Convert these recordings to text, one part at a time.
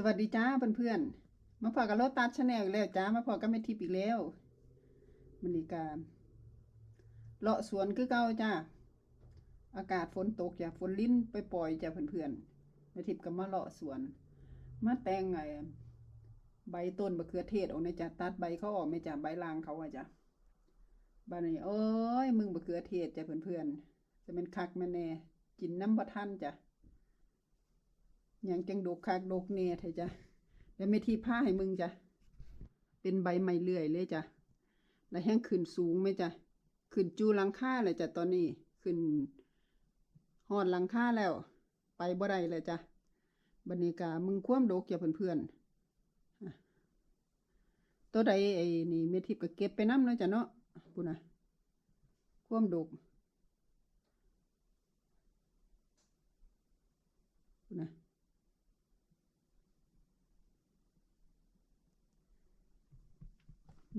สวัสดีจ้าเพื่อนๆ มาพอกับโลตัสชาแนลอีกแล้วจ้ามาพอกับแม่ทิพย์อีกแล้วมันนีการเลาะสวนคือเก่าจ้าอากาศฝนตกจ้ะฝนลิ้นไปปล่อยจ้ะเพื่อนๆแม่ทิพย์ก็มาเลาะสวน มาแตงไงใบต้นมะเขือเทศออกในจ้ะตัดใบเขาออกไม่จ้ะใบลางเขาอะจ้ะบ้านนี้เอ้ยมึงมะเขือเทศจ้ะเพื่อนๆจะเป็นคักแม่แน่กินน้ำบะท่านจ้ะ อย่างจังดกคักดกเน่เถอจ้ะแล้วไม่ที่ผ้าให้มึงจ้ะเป็นใบไม้เลื่อยเลยจ้ะแล้วแห้งขึ้นสูงไหมจ้ะขึ้นจูหลังคาเลยจ้ะตอนนี้ขึ้นหอดหลังคาแล้ว ไปบ่ได้เลยจ้ะบรรยากามึงคว่ำดกอย่าเพื่อนๆอะตัวใดไอ้นี่เมทิพก็เก็บไปน้ำเนาะจ้ะเนาะพูนะคว่ำดกพูนะ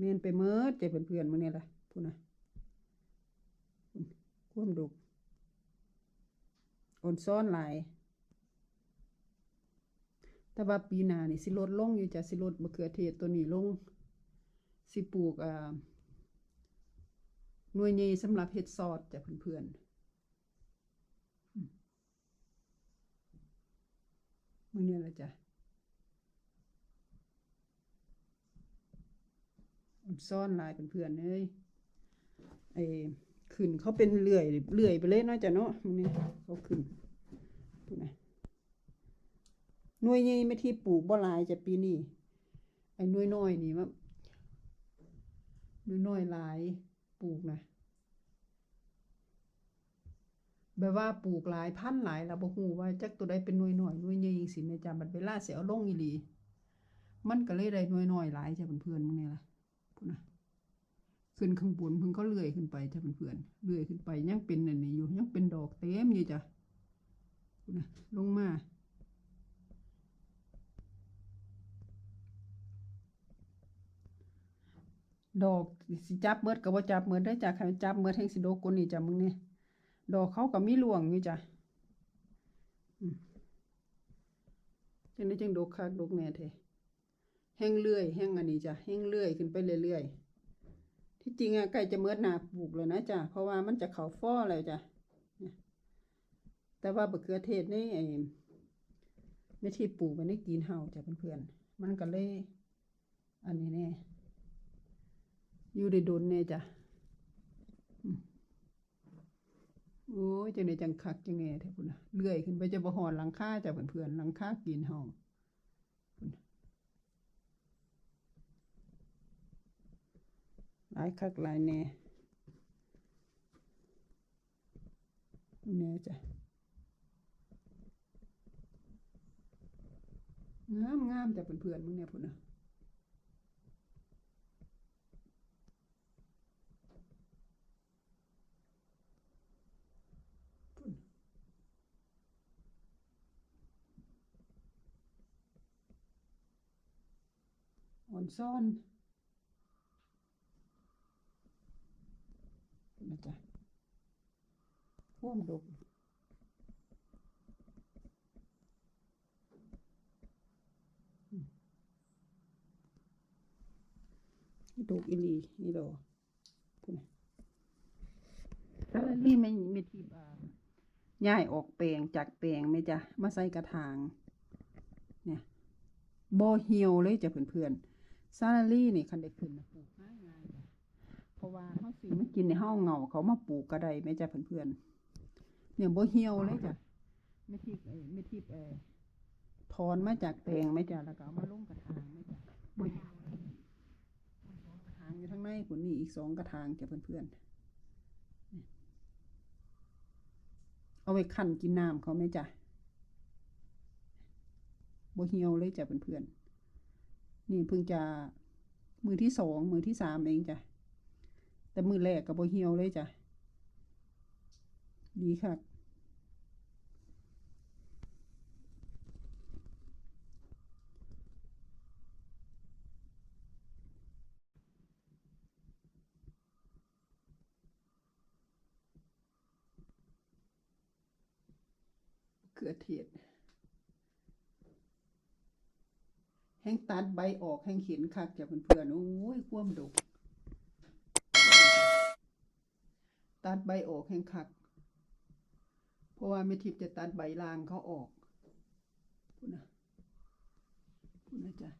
เมนไปเมิดเจ็บเพื่อนๆมื่อนี้แหละพูดนะคว่มดุกอ่อนซ้อนหลาย แต่ว่าปีหน้านี่สิลดลงอยู่จ้ะสิลดมะเขือเทศตัวนี้ลง สิปลูกอ่าหน่วยใหญ่สำหรับเฮ็ดซอสจ้ะเพื่อนๆมมื่อนี้แหละจ้ะ ซ่อนลายเป็นเพื่อนเอ้ยไอ้ขึ้นเขาเป็นเลื่อยเลื่อยไปเลยเนาะจ้ะเนาะมึงนี่เขาขึ้นดูนะหน่วยใหญ่ไม่ที่ปลูกบ่หลายจะปีนี้ไอ้หน่วยน้อยนี่ว่าหน่วยน้อยหลายปลูกนะแบบว่าปลูกหลายพันหลายแล้วบ่ฮู้ว่าจักตัวใดเป็นหน่วยน้อยหน่วยใหญ่จังซี่แม่จ้ะบัดเวลาเสิเอาลงอีหลี มันก็เลยได้หน่วยน้อยหลายจ้ะเพื่อนๆมึงนี่ล่ะ พูดนะขึ้นข้างบนเพิ่งเขาเลื่อยขึ้นไปจ้ะเพื่อนๆเลื่อยขึ้นไปยังเป็นอันนี้อยู่ยังเป็นดอกเต็มอยู่จ้ะพูดนะลงมาดอกสิจับเมิดกับว่าจับเมิดได้จ้ะใครจับเมิดแห่งสิโดกกว่านี่จ้ะมึงนี่ดอกเขาก็มีหลวงอยู่จ้ะจังได้จังดกคักดกแน่เท แห้งเลื่อยแห้งอันนี้จ้ะแห้งเลื่อยขึ้นไปเรื่อยๆ ที่จริงอะใกล้จะเมิดหนาปลูกเลยนะจ้ะเพราะว่ามันจะเขาฟ้อเลยจ้ะแต่ว่าบะเขือเทศนี่ไอ้ไม่ที่ปลูกมันได้กินเห่าจ้ะเพื่อนๆมันก็เลย อันนี้แน่อยู่ได้โดนแน่จ้ะโอ้ยจังไดจังคักจังแง่แท้พุ่นนะเลื่อยขึ้นไปจะบ่หอดหลังคาจ้ะเพื่อนๆหลังคากินเห่า หลายคักหลายแน่แน่จ้ะงามงามจ้ะเพื่อนๆมึงเนี่ยพุ่นนะอ่อนซ่อน นะจ๊ะพ่วงดกดกอีหลีนี่ดอกพูดนแล้วนี่ไม่ไม่ที่อ่าย้ายออกแปลงจากแปลงไหมจ๊ะ มาใส่กระถาง เนี่ยบ่เหี่ยวเลยจ้ะเพื่อนๆซาลารี่นี่คันได้ขึ้นนะปู่ เพราะว่าเขาสิมากินในห้องเงาเขามาปลูกกระไดไหมจ้ะเพื่อนๆเนี่ยบ่เหี่ยวเลยจ้ะไม่ทิพย์เอไม่ทิพย์เออถอนมาจากแปลงไหมจ้ะแล้วก็เอามาลงกระถางไหมจ้ะบ่เหี่ยวกระถางอยู่ข้างในผลนี่อีกสองกระถางจ้ะเพื่อนๆเอาไว้คั่นกินน้ำเขาไหมจ้ะบ่เหี่ยวเลยจ้ะเพื่อนๆนี่เพิ่งจะมือที่สองมือที่สามเองจ้ะ แต่มือแรกกับโบเหี่ยวเลยจ้ะ ดีค่ะเกลือเทศแห้งตัดใบออกแห้งเห็นคักจ้ะเพื่อนๆโอ้ยความดก ตัดใบออกแห้งคัก เพราะว่าเมทิพจะตัดใบลางเขาออกคุณนะคุณนะจ้ะ